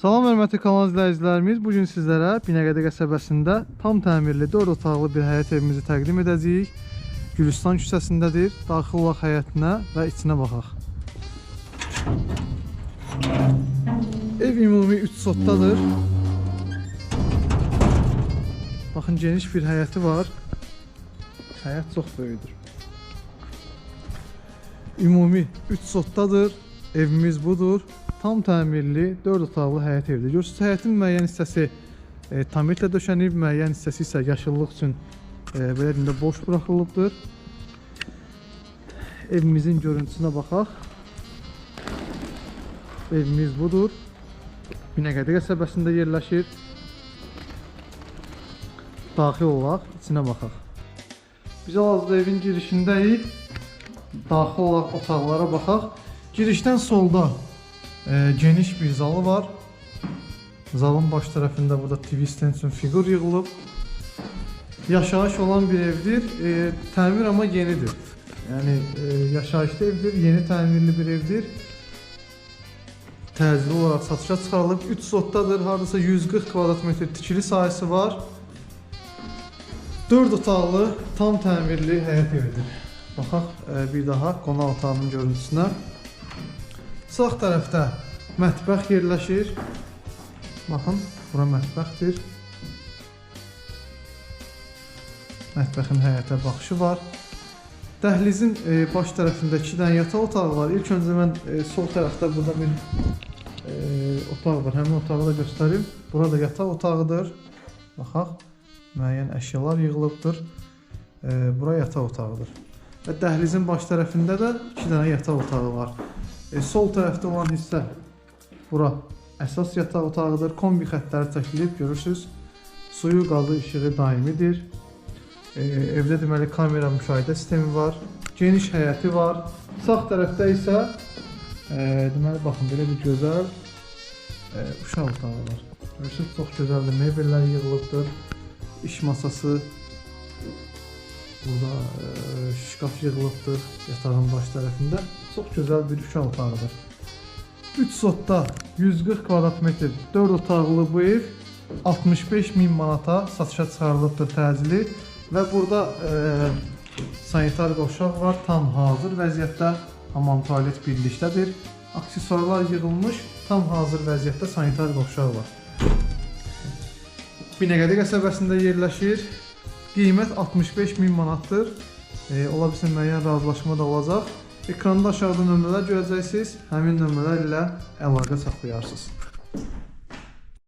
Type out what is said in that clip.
Salam hörmətli kanal izləyicilərimiz, bu gün sizlərə Binəqədi qəsəbəsində tam təmirli 4 otaqlı bir həyət evimizi təqdim edəcəyik. Gülüstan küçəsindədir. Daxil olaq həyətinə və içinə baxaq. Ev ümumi 3 sotdadır. Baxın geniş bir həyəti var. Həyət çox böyükdür. Ümumi 3 sotdadır. Evimiz budur. Tam təmirli 4 otaqlı həyət evidir. Görürsüz həyətin müəyyən hissəsi e, tamirlə döşənib, müəyyən hissəsi isə yaşıllıq üçün e, belə deyim də boş buraxılıbdır. Evimizin görüntüsünə baxaq. Evimiz budur. Binəqədi qəsəbəsində yerləşir. Daxil olaq, içinə baxaq. Biz hal-hazırda evin girişindəyik. Daxil olaq otaqlara baxaq. Girişdən solda e, geniş bir zalı var. Zalın baş tərəfində burada TV stand üçün fiqur yığılıb. Yaşayış olan bir evdir. E, təmir amma yenidir. Yəni e, yaşayışlı evdir, yeni təmirli bir evdir. Təcili olaraq satışa çıxarılıb. 3 sotdadır. Hardasa 140 kvadrat metr tikili sahəsi var. 4 otaqlı, tam təmirli həyət evidir. Baxaq e, bir daha qonaq otağının görüntüsünə. Sağ tərəfdə mətbəx yerləşir. Baxın, bura mətbəxdir. Mətbəxin həyətə baxışı var. Dəhlizin e, baş tərəfində 2 dənə yataq otağı var. İlk öncə mən e, sol tərəfdə burada bir e, otaq var. Həmin otağı da göstərim. Burada yataq otağıdır. Baxaq, müəyyən əşyalar yığılıbdır. E, bura yataq otağıdır. Və dəhlizin baş tərəfində də 2 dənə yataq otağı var. E, sol tərəfdə olan hissə bura əsas yataq otağıdır. Kombi xəttləri çəkilib, görürsüz. Suyu, qazı, işığı daimidir. E, evdə deməli kamera müşahidə sistemi var. Geniş həyəti var. Sağ tərəfdə isə e, deməli baxın belə bir gözəl e, uşaq otağı var. Görürsüz, çox gözəldir. Mebellər yığılıbdır. İş masası Burada e, şkaf yığılıbdır yatağın baş tərəfində. Çox gözəl bir uşaq otağıdır. 3 sotda 140 kvadrat metr 4 otaqlı bu ev 65 min manata satışa çıxarılıbdır təcili və burada e, sanitar qovşaq var tam hazır vəziyyətdə hamam tualet birlikdədir. Aksesuarlar yığılmış tam hazır vəziyyətdə sanitar qovşaq var. Binəqədi qəsəbəsində yerləşir. Qiymət 65 min manatdır. E, ola bilsin müəyyən razılaşma da olacaq. Ekranda aşağıda nömrələr görəcəksiniz. Həmin nömrələr ilə əlaqə saxlayarsınız.